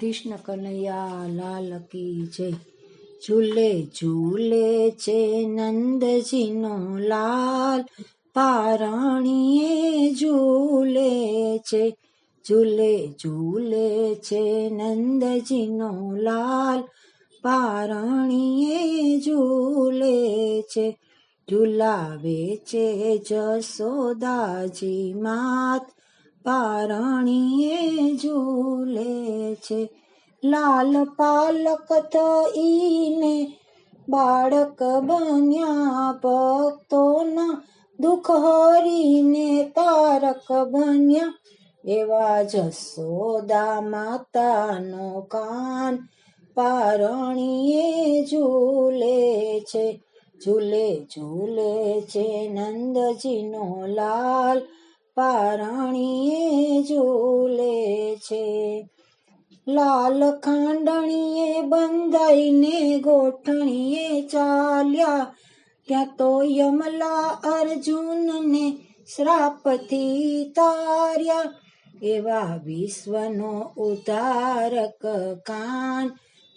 કૃષ્ણ કનૈયા, લાલ કી જય. ઝૂલે ઝૂલે છે નંદજીનો લાલ. પારણીએ ઝૂલે છે. ઝૂલે ઝૂલે છે નંદજીનો લાલ. પારણીએ ઝૂલે છે. ઝુલાવે છે જસોદાજી માત. પારણીએ ઝૂલે છે. લાલ પાલક થઈને બાળક બન્યા ભક્તોના દુઃખ હરીને તારક બન્યા. એવા જસોદા માતાનો કાન પારણીએ ઝૂલે છે. ઝૂલે ઝૂલે છે નંદજીનો લાલ પારણીએ ઝૂલે છે. લાલ ખાંડણીએ બંધાઈને ગોઠણીએ ચાલ્યા. ત્યાં તો યમલા અર્જુનને શ્રાપથી તાર્યા. એવા વિશ્વનો ઉતારક કાન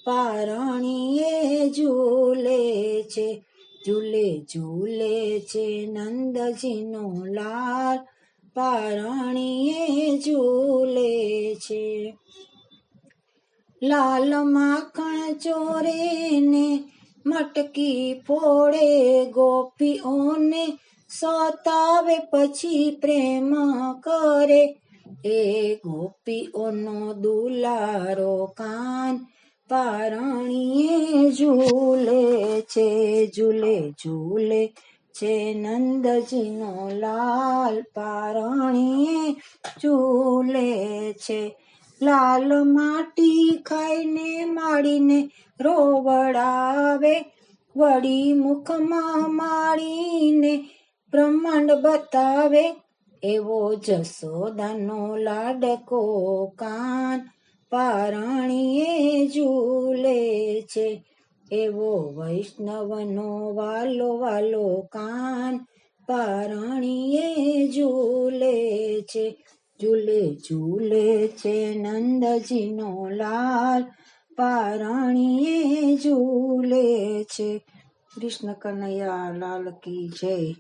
પારણીએ ઝૂલે છે. ઝૂલે ઝૂલે છે નંદજીનો લાલ પારણીએ ઝૂલે છે. લાલ માખણ ચોરે ને મટકી ફોડે, ગોપીઓને સતાવે, પછી પ્રેમ કરે. એ ગોપીઓનો દુલારો કાન પારણીએ ઝૂલે છે, ઝૂલે ઝૂલે છે નંદજીનો લાલ પારણી ઝૂલે છે. લાલ માટી ખાઈને માડીને રોવડાવે વળી મુખમાં માડીને બ્રહ્માંડ બતાવે. એવો જસોદાનો લાડકો કાન પારણીએ ઝૂલે છે. એવો વૈષ્ણવનો વાલો વાલો કાન પારણીએ ઝૂલે છે, ઝૂલે ઝૂલે છે નંદજીનો લાલ પારણીએ ઝૂલે છે. કૃષ્ણ કનૈયા લાલ કી જય.